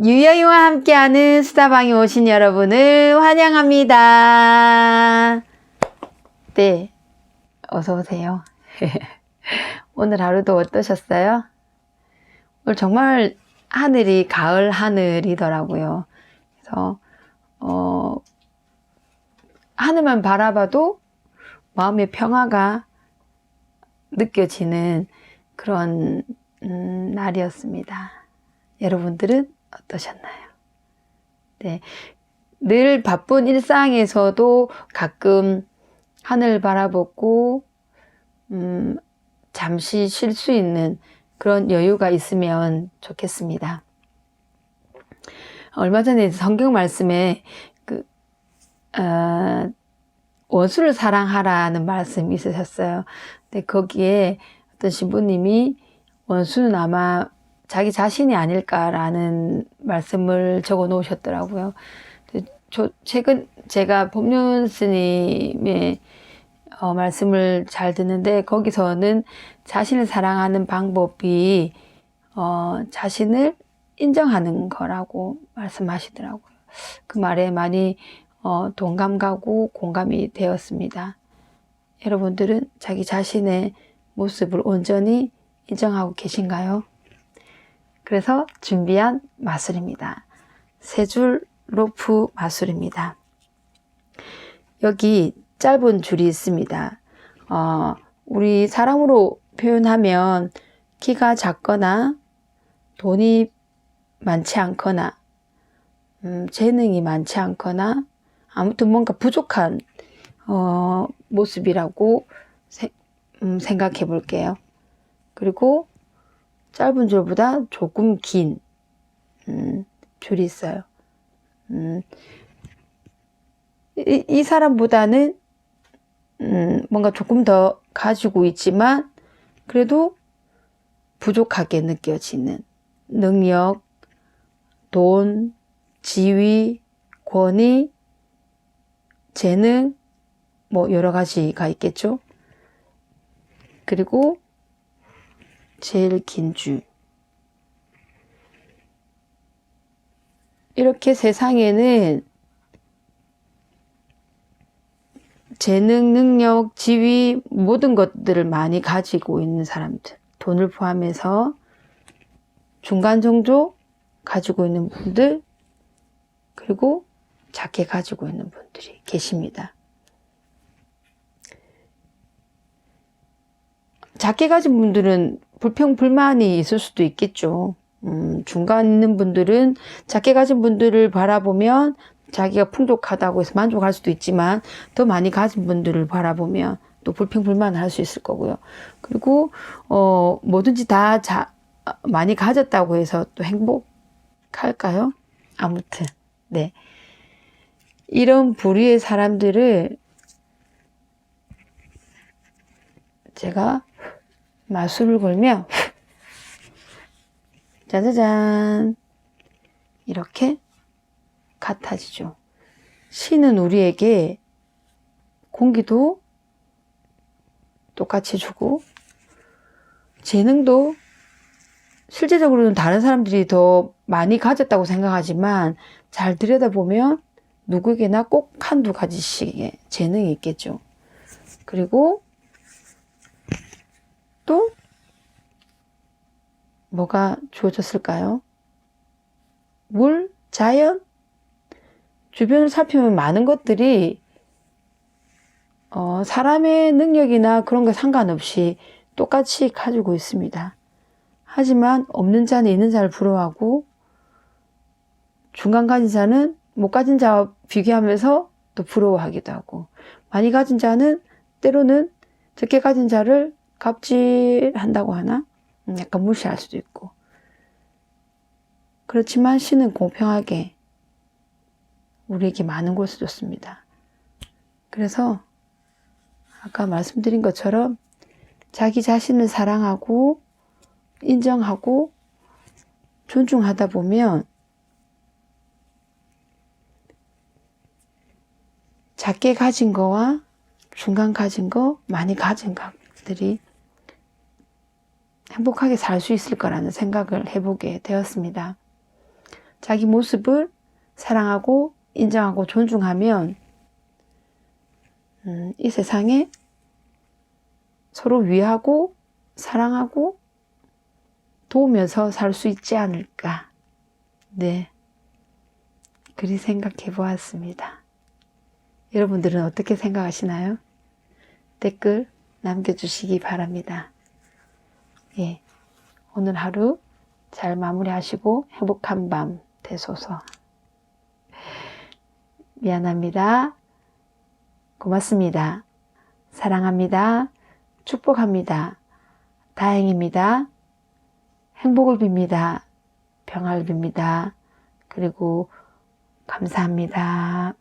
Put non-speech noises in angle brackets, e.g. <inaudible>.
유영이와 함께하는 수다방에 오신 여러분을 환영합니다. 네, 어서 오세요. <laughs> 오늘 하루도 어떠셨어요? 오늘 정말 하늘이 가을 하늘이더라고요. 그래서 어, 하늘만 바라봐도 마음의 평화가 느껴지는 그런 음, 날이었습니다. 여러분들은 어떠셨나요? 네. 늘 바쁜 일상에서도 가끔 하늘 바라보고, 음, 잠시 쉴 수 있는 그런 여유가 있으면 좋겠습니다. 얼마 전에 성경 말씀에 그, 어, 원수를 사랑하라는 말씀이 있으셨어요. 근데 거기에 어떤 신부님이 원수는 아마 자기 자신이 아닐까라는 말씀을 적어 놓으셨더라고요. 저 최근 제가 법륜 스님의 어, 말씀을 잘 듣는데 거기서는 자신을 사랑하는 방법이 어, 자신을 인정하는 거라고 말씀하시더라고요. 그 말에 많이 어, 동감 가고 공감이 되었습니다. 여러분들은 자기 자신의 모습을 온전히 인정하고 계신가요? 그래서 준비한 마술입니다. 세 줄 로프 마술입니다. 여기 짧은 줄이 있습니다. 어, 우리 사람으로 표현하면 키가 작거나 돈이 많지 않거나 음, 재능이 많지 않거나 아무튼 뭔가 부족한 어, 모습이라고 세, 음, 생각해 볼게요. 그리고 짧은 줄보다 조금 긴 음, 줄이 있어요. 음, 이, 이 사람보다는 음, 뭔가 조금 더 가지고 있지만 그래도 부족하게 느껴지는 능력, 돈, 지위, 권위, 재능, 뭐 여러 가지가 있겠죠. 그리고 제일 긴 줄. 이렇게 세상에는 재능, 능력, 지위, 모든 것들을 많이 가지고 있는 사람들, 돈을 포함해서 중간 정도 가지고 있는 분들, 그리고 작게 가지고 있는 분들이 계십니다. 작게 가진 분들은 불평, 불만이 있을 수도 있겠죠. 음, 중간 있는 분들은 작게 가진 분들을 바라보면 자기가 풍족하다고 해서 만족할 수도 있지만 더 많이 가진 분들을 바라보면 또 불평, 불만을 할 수 있을 거고요. 그리고, 어, 뭐든지 다 자, 많이 가졌다고 해서 또 행복할까요? 아무튼, 네. 이런 부류의 사람들을 제가 마술을 걸며 짜자잔 이렇게 같아지죠. 신은 우리에게 공기도 똑같이 주고 재능도 실제적으로는 다른 사람들이 더 많이 가졌다고 생각하지만 잘 들여다보면 누구에게나 꼭 한두 가지씩의 재능이 있겠죠. 그리고 또 뭐가 주어졌을까요? 물, 자연, 주변을 살피면 많은 것들이 어, 사람의 능력이나 그런 거 상관없이 똑같이 가지고 있습니다. 하지만 없는 자는 있는 자를 부러워하고 중간 가진 자는 못 가진 자와 비교하면서 또 부러워하기도 하고 많이 가진 자는 때로는 적게 가진 자를 갑질한다고 하나? 음, 약간 무시할 수도 있고. 그렇지만 신은 공평하게 우리에게 많은 것을 줬습니다. 그래서 아까 말씀드린 것처럼 자기 자신을 사랑하고 인정하고 존중하다 보면 작게 가진 거와 중간 가진 거, 많이 가진 것들이 행복하게 살 수 있을 거라는 생각을 해보게 되었습니다. 자기 모습을 사랑하고 인정하고 존중하면 음, 이 세상에 서로 위하고 사랑하고 도우면서 살 수 있지 않을까. 네. 그리 생각해 보았습니다. 여러분들은 어떻게 생각하시나요? 댓글 남겨주시기 바랍니다. 예. 오늘 하루 잘 마무리하시고 행복한 밤 되소서. 미안합니다. 고맙습니다. 사랑합니다. 축복합니다. 다행입니다. 행복을 빕니다. 평화를 빕니다. 그리고 감사합니다.